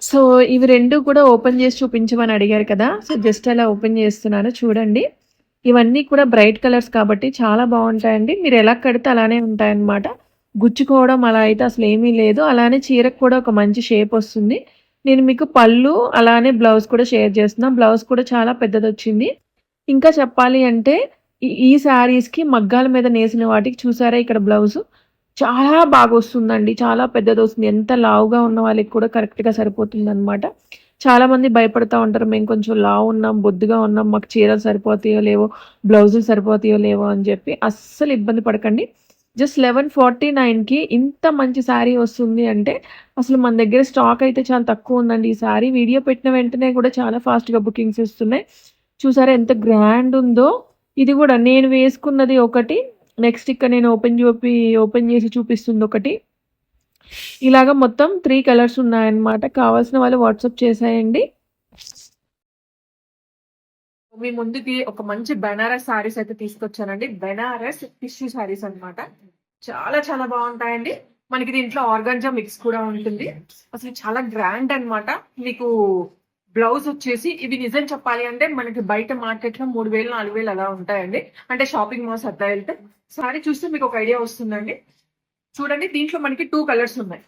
So ఇవి రెండు కూడా ఓపెన్ చేసి చూపించమని అడిగారు కదా. సో జస్ట్ అలా ఓపెన్ చేస్తున్నాను చూడండి. ఇవన్నీ కూడా బ్రైట్ కలర్స్ కాబట్టి చాలా బాగుంటాయండి. మీరు ఎలా కడితే అలానే ఉంటాయన్నమాట. గుచ్చుకోవడం అలా అయితే అసలు ఏమీ లేదు. అలానే చీరకు కూడా ఒక మంచి షేప్ వస్తుంది. నేను మీకు పళ్ళు అలానే బ్లౌజ్ కూడా షేర్ చేస్తున్నా బ్లౌజ్ కూడా చాలా పెద్దది వచ్చింది. ఇంకా చెప్పాలి అంటే ఈ- ఈ శారీస్కి మగ్గాల మీద నేసిన వాటికి చూసారా ఇక్కడ బ్లౌజ్? చాలా బాగా వస్తుందండి చాలా పెద్దది వస్తుంది ఎంత లావుగా ఉన్న వాళ్ళకి కూడా కరెక్ట్గా సరిపోతుంది అనమాట చాలామంది భయపడతా ఉంటారు. మేము కొంచెం లావు ఉన్నాం బొద్దుగా ఉన్నాం మాకు చీరలు సరిపోతాయో లేవో బ్లౌజులు సరిపోతాయో లేవో అని చెప్పి అస్సలు ఇబ్బంది పడకండి. జస్ట్ లెవెన్ ఫార్టీ నైన్కి ఇంత మంచి శారీ వస్తుంది అంటే అసలు మన దగ్గర స్టాక్ అయితే చాలా తక్కువ ఉందండి. ఈ శారీ వీడియో పెట్టిన వెంటనే కూడా చాలా ఫాస్ట్గా బుకింగ్స్ వస్తున్నాయి. చూసారా ఎంత గ్రాండ్ ఉందో. ఇది కూడా నేను వేసుకున్నది ఒకటి. నెక్స్ట్ ఇక్కడ నేను ఓపెన్ చూపి ఓపెన్ చేసి చూపిస్తుంది ఒకటి. ఇలాగ మొత్తం త్రీ కలర్స్ ఉన్నాయన్నమాట. కావాల్సిన వాళ్ళు వాట్సాప్ చేసేయండి. మీ ముందుకి ఒక మంచి బెనారస్ సారీస్ అయితే తీసుకొచ్చానండి. బెనారస్ టిష్యూ సారీస్ అన్నమాట. చాలా చాలా బాగుంటాయండి. మనకి దీంట్లో ఆర్గాంజా మిక్స్ కూడా ఉంటుంది. అసలు చాలా గ్రాండ్ అన్నమాట. మీకు బ్లౌజ్ వచ్చేసి ఇవి నిజం చెప్పాలి అంటే మనకి బయట మార్కెట్లో మూడు వేలు నాలుగు వేలు అలా ఉంటాయండి. అంటే షాపింగ్ మాల్స్ అట్లా వెళ్తే. సారీ చూస్తే మీకు ఒక ఐడియా వస్తుందండి. చూడండి దీంట్లో మనకి టూ కలర్స్ ఉన్నాయి.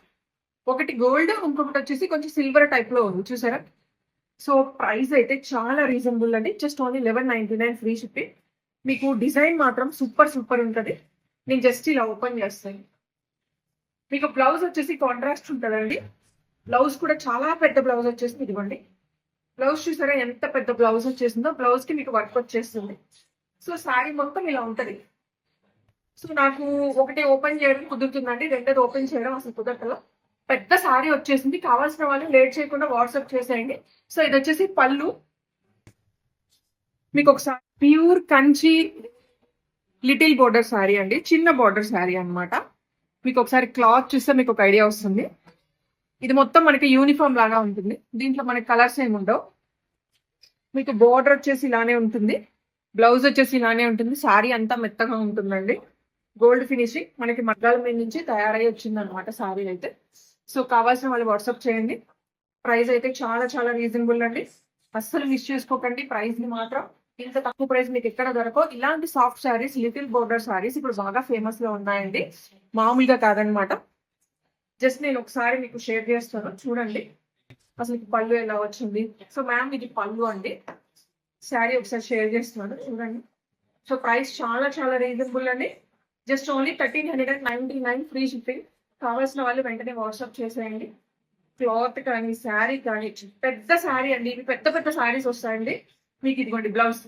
ఒకటి గోల్డ్ ఇంకొకటి వచ్చేసి కొంచెం సిల్వర్ టైప్లో ఉంది. చూసారా? సో ప్రైస్ అయితే చాలా రీజనబుల్ అండి. Just only eleven ninety nine free shipping మీకు డిజైన్ మాత్రం సూపర్ సూపర్ ఉంటుంది. నేను జస్ట్ ఇలా ఓపెన్ చేస్తాను. మీకు బ్లౌజ్ వచ్చేసి కాంట్రాస్ట్ ఉంటుందండి. బ్లౌజ్ కూడా చాలా పెద్ద బ్లౌజ్ వచ్చేసి ఇదిగోండి. బ్లౌజ్ చూసారా ఎంత పెద్ద బ్లౌజ్ వచ్చేసిందో బ్లౌజ్కి మీకు వర్క్ వచ్చేస్తుంది. సో శారీ మొత్తం ఇలా ఉంటది. సో నాకు ఒకటి ఓపెన్ చేయడం కుదురుతుందండి. రెండోది ఓపెన్ చేయడం అసలు కుదరదు. పెద్ద శారీ వచ్చేసింది. కావాల్సిన వాళ్ళు లేట్ చేయకుండా వాట్సాప్ చేసేయండి. సో ఇది వచ్చేసి పళ్ళు. మీకు ఒకసారి pure Kanchi little border sari అండి. చిన్న బోర్డర్ శారీ అన్నమాట. మీకు ఒకసారి క్లాత్ చూస్తే మీకు ఒక ఐడియా వస్తుంది. ఇది మొత్తం మనకి యూనిఫామ్ లాగా ఉంటుంది. దీంట్లో మనకి కలర్స్ ఏమి ఉండవు. మీకు బోర్డర్ వచ్చేసి ఇలానే ఉంటుంది. బ్లౌజ్ వచ్చేసి ఇలానే ఉంటుంది. శారీ అంతా మెత్తగా ఉంటుందండి. గోల్డ్ ఫినిషింగ్ మనకి మగ్గాల మీద నుంచి తయారై వచ్చింది అనమాట శారీ అయితే. సో కావాల్సిన వాళ్ళు వాట్సాప్ చేయండి. ప్రైస్ అయితే చాలా చాలా రీజనబుల్ అండి. అస్సలు మిస్ చేసుకోకండి. ప్రైస్ని మాత్రం ఇంత తక్కువ ప్రైస్ మీకు ఎక్కడ దొరకవు. ఇలాంటి soft saris little border saris ఇప్పుడు బాగా ఫేమస్లో ఉన్నాయండి. మామూలుగా కాదనమాట జస్ట్ నేను ఒకసారి మీకు షేర్ చేస్తాను. చూడండి. అసలు పళ్ళు ఎలా వచ్చింది? సో మ్యామ్ ఇది పళ్ళు అండి. శారీ ఒకసారి షేర్ చేస్తున్నాను చూడండి. సో ప్రైస్ చాలా చాలా రీజనబుల్ అండి. Just only thirteen hundred and ninety nine free shipping కావాల్సిన వాళ్ళు వెంటనే వాట్సాప్ చేసేయండి. క్లాత్ కానీ శారీ కానీ పెద్ద శారీ అండి. ఇవి పెద్ద పెద్ద శారీస్ వస్తాయండి. మీకు ఇదిగోండి బ్లౌజ్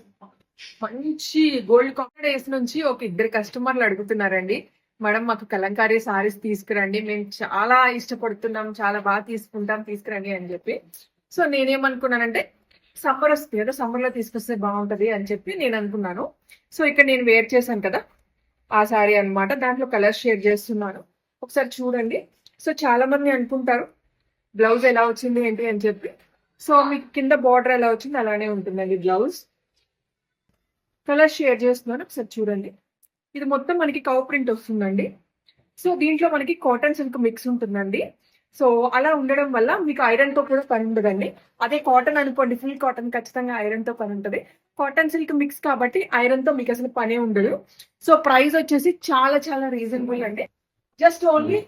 మంచి గోల్డ్ కాంబినేస్ నుంచి ఒక ఇద్దరు కస్టమర్లు అడుగుతున్నారండి. మేడం మాకు కలంకారీ సారీస్ తీసుకురండి. మేము చాలా ఇష్టపడుతున్నాం చాలా బాగా తీసుకుంటాం తీసుకురండి అని చెప్పి. సో నేనేమనుకున్నానంటే సమ్మర్ వస్తుంది కదా సమ్మర్లో తీసుకొస్తే బాగుంటది అని చెప్పి నేను అనుకున్నాను సో ఇక్కడ నేను వేర్ చేశాను కదా ఆ శారీ అన్నమాట. దాంట్లో కలర్ షేర్ చేస్తున్నాను. ఒకసారి చూడండి. సో చాలా మంది అనుకుంటారు బ్లౌజ్ ఎలా వచ్చింది ఏంటి అని చెప్పి. సో మీకు కింద బార్డర్ ఎలా వచ్చింది అలానే ఉంటుందండి బ్లౌజ్. కలర్ షేర్ చేస్తున్నాను. ఒకసారి చూడండి. ఇది మొత్తం మనకి కౌ ప్రింట్ వస్తుందండి. సో దీంట్లో మనకి కాటన్ సిల్క్ మిక్స్ ఉంటుందండి. సో అలా ఉండడం వల్ల మీకు ఐరన్తో కూడా పని ఉండదండి. అదే కాటన్ అనుకోండి ఫుల్ కాటన్ ఖచ్చితంగా ఐరన్తో పని ఉంటుంది. కాటన్ సిల్క్ మిక్స్ కాబట్టి ఐరన్తో మీకు అసలు పనే ఉండదు. సో ప్రైస్ వచ్చేసి చాలా చాలా రీజనబుల్ అండి. Just only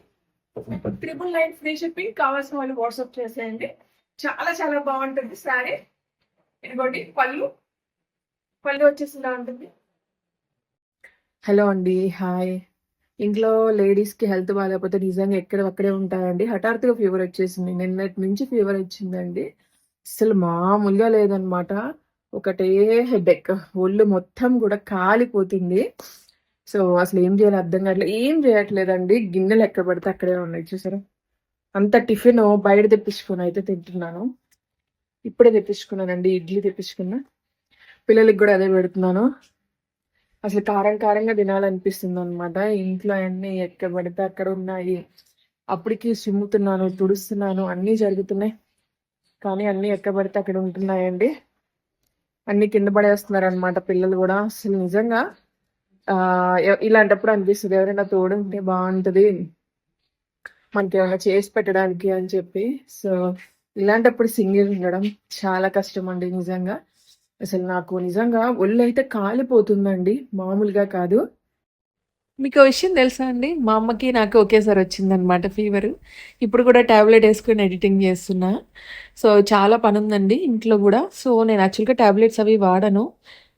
triple nine free shipping కావాల్సిన వాళ్ళు వాట్సాప్ చేసేయండి. చాలా చాలా బాగుంటుంది సారీ ఇదిగోండి పళ్ళు. పళ్ళు వచ్చేసి ఇలా ఉంటుంది? హలో అండి హాయ్. ఇంట్లో లేడీస్కి హెల్త్ బాగాలేకపోతే నిజంగా ఎక్కడ ఉంటాయండి హఠాత్తుగా ఫీవర్ వచ్చేసింది. నిన్నటి నుంచి ఫీవర్ వచ్చిందండి. అసలు మామూలుగా లేదనమాట. ఒకటే హెడ్ఎక్ ఒళ్ళు మొత్తం కూడా కాలిపోతుంది. సో అసలు ఏం చేయాలి అర్థం కావట్లేదు ఏం చేయట్లేదండి. గిన్నెలు ఎక్కడ పడితే అక్కడే ఉన్నాయి చూసారా? అంత టిఫిన్ బయట తెప్పించుకొని అయితే తింటున్నాను. ఇప్పుడే తెప్పించుకున్నానండి. ఇడ్లీ తెప్పించుకున్నా. పిల్లలకి కూడా అదే పెడుతున్నాను. అసలు కారం కారంగా తినాలనిపిస్తుంది అనమాట ఇంట్లో అన్ని ఎక్కడ పడితే అక్కడ ఉన్నాయి. అప్పటికి సిమ్ముతున్నాను తుడుస్తున్నాను అన్నీ జరుగుతున్నాయి. కానీ అన్నీ ఎక్కడ పడితే అక్కడ ఉంటున్నాయండి. అన్ని కింద పడేస్తున్నారు అనమాట పిల్లలు కూడా. అసలు నిజంగా ఇలాంటప్పుడు అనిపిస్తుంది ఎవరైనా తోడు ఉంటే బాగుంటుంది. మనకి ఏమైనా చేసి పెట్టడానికి అని చెప్పి. సో ఇలాంటప్పుడు సింగిల్ ఉండడం చాలా కష్టం అండి నిజంగా. అసలు నాకు నిజంగా ఒళ్ళైతే కాలిపోతుందండి. మామూలుగా కాదు. మీకు విషయం తెలుసా అండి? మా అమ్మకి, నాకు ఒకేసారి వచ్చిందనమాట ఫీవర్ ఇప్పుడు కూడా ట్యాబ్లెట్ వేసుకొని ఎడిటింగ్ చేస్తున్నా. సో, చాలా పని ఉందండి ఇంట్లో కూడా సో, నేను యాక్చువల్‌గా ట్యాబ్లెట్స్ అవి వాడను.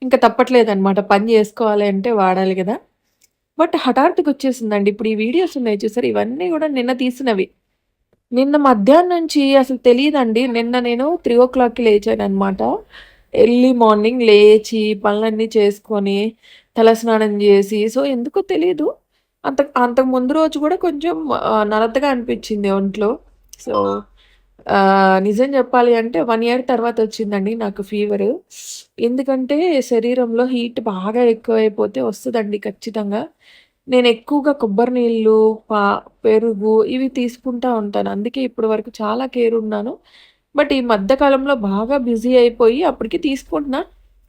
ఇంక తప్పట్లేదనమాట. పని చేసుకోవాలి అంటే వాడాలి కదా బట్ హఠాత్తుగా వచ్చేసిందండి. ఇప్పుడు ఈ వీడియోస్ ఉన్నాయి చూసారు ఇవన్నీ కూడా నిన్న తీసినవి. నిన్న మధ్యాహ్నం నుంచి అసలు తెలియదండి నిన్న నేను త్రీ ఓ క్లాక్కి లేచాను అనమాట ఎర్లీ మార్నింగ్ లేచి పనులన్నీ చేసుకొని, తలస్నానం జేసి సో, ఎందుకో తెలీదు. అంత అంతకు ముందు రోజు గూడా కొంచెం నలతగా అనిపిచ్చింది ఒంట్లో. సో, నిజం జెప్పాలి అంటే 1 ఇయర్ తర్వాత వచ్చిందండి నాకు ఫీవరు. ఎందుకంటే శరీరంలో హీట్ బాగా ఎక్కువైపోతే వస్తదండి ఖచ్చితంగా. నేను ఎక్కువగా కొబ్బరి నీళ్ళు, పా పెరుగు ఇవి తీసుకుంటా ఉంటాను. అందుకే ఇప్పటి వరకు చాలా కేర్ ఉన్నాను. బట్ ఈ మధ్యకాలంలో బాగా బిజీ అయిపోయి అప్పటికి తీసుకుంటున్నా.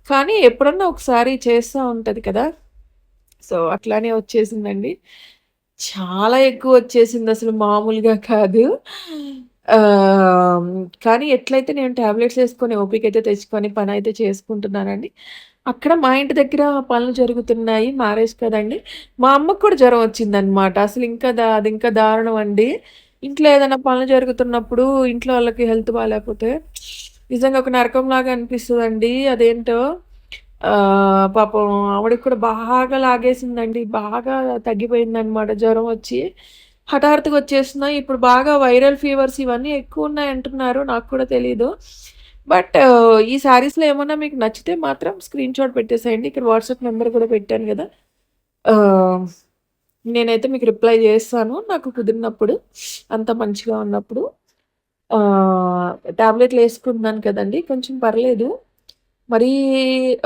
కానీ ఎప్పుడన్నా ఒకసారి చేస్తూ ఉంటుంది కదా! సో, అట్లానే వచ్చేసిందండి. చాలా ఎక్కువ వచ్చేసింది అసలు మామూలుగా కాదు. కానీ ఎట్లయితే నేను టాబ్లెట్స్ ఓపిక అయితే తెచ్చుకొని పని అయితే చేసుకుంటున్నానండి. అక్కడ మా ఇంటి దగ్గర పనులు జరుగుతున్నాయి. మ్యారేజ్ కదండి మా అమ్మకు కూడా జ్వరం వచ్చిందనమాట. అసలు ఇంకా దా అది ఇంకా దారుణం అండి. ఇంట్లో ఏదైనా పనులు జరుగుతున్నప్పుడు ఇంట్లో వాళ్ళకి హెల్త్ బాగాలేకపోతే నిజంగా ఒక నరకం లాగా అనిపిస్తుందండి అదేంటో పాపం ఆవిడకి కూడా బాగా లాగేసిందండి. బాగా తగ్గిపోయిందనమాట జ్వరం వచ్చి. హఠాత్తుగా వచ్చేస్తున్నాయి. ఇప్పుడు బాగా వైరల్ ఫీవర్స్ ఇవన్నీ ఎక్కువ ఉన్నాయి అంటున్నారు నాకు కూడా తెలీదు. బట్ ఈ శారీస్‌లో ఏమన్నా మీకు నచ్చితే మాత్రం స్క్రీన్‌షాట్ పెట్టేసేయండి. ఇక్కడ వాట్సాప్ నెంబర్ కూడా పెట్టాను కదా నేనైతే మీకు రిప్లై చేస్తాను నాకు కుదిరినప్పుడు. అంత మంచిగా ఉన్నప్పుడు. ట్యాబ్లెట్లు టాబ్లెట్‌లు కదండి కొంచెం పర్లేదు. మరీ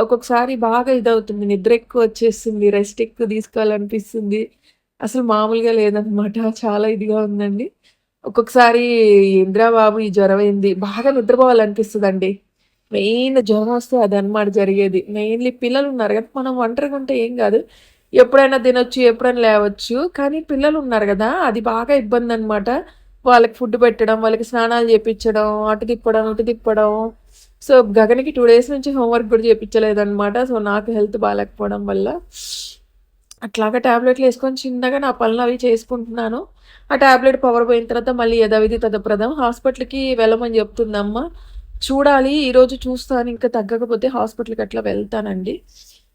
ఒక్కొక్కసారి బాగా ఇదవుతుంది. నిద్ర ఎక్కువ వచ్చేస్తుంది. రెస్ట్ ఎక్కువ తీసుకోవాలనిపిస్తుంది. అసలు మామూలుగా లేదనమాట. చాలా ఇదిగా ఉందండి. ఒక్కొక్కసారి ఇంద్రాబాబు ఈ జ్వరం అయింది బాగా నిద్రపోవాలనిపిస్తదండి. మెయిన్ జ్వరం వస్తే అదనమాట జరిగేది. మెయిన్‌లీ పిల్లలు ఉన్నారు కదా మనం ఒంటరిగా ఉంటే ఏం కాదు ఎప్పుడైనా తినొచ్చు, ఎప్పుడైనా లేవచ్చు. కానీ పిల్లలు ఉన్నారు కదా అది బాగా ఇబ్బంది అనమాట వాళ్ళకి ఫుడ్ పెట్టడం, వాళ్ళకి స్నానాలు చేపించడం అటు తిప్పడం, ఇటు తిప్పడం. సో, గగన్‌కి టూ డేస్ నుంచి హోంవర్క్ కూడా జేపిచ్చలేదనమాట. సో, నాకు హెల్త్ బాగాలేకపోవడం వల్ల. అట్లాగా టాబ్లెట్‌లు వేసుకొని చిన్నగా నా పనులు అవి చేసుకుంటున్నాను. ఆ టాబ్లెట్ పవర్ పోయిన తర్వాత మళ్ళీ యథావిధి తదప్రదం హాస్పిటల్‌కి వెళ్ళమని చెప్తుందమ్మ చూడాలి. ఈరోజు చూస్తాను. ఇంకా తగ్గకపోతే హాస్పిటల్‌కి అట్లా వెళ్తానండి.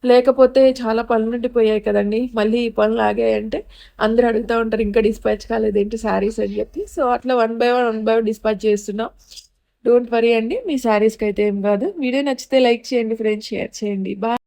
లేకపోతే చాలా పనులు ఉండిపోయాయి కదండీ! మళ్ళీ ఈ పనులు ఆగాయంటే అందరూ అడుగుతా ఉంటారు. ఇంకా డిస్పాచ్ కాలేదేంటి శారీస్ అని చెప్పి సో, అట్లా one by one, one by one dispatch చేస్తున్నాం డోంట్ వరీ అండి. మీ శారీస్‌కైతే ఏం కాదు వీడియో నచ్చితే లైక్ చేయండి ఫ్రెండ్స్. షేర్ చేయండి. బాయ్.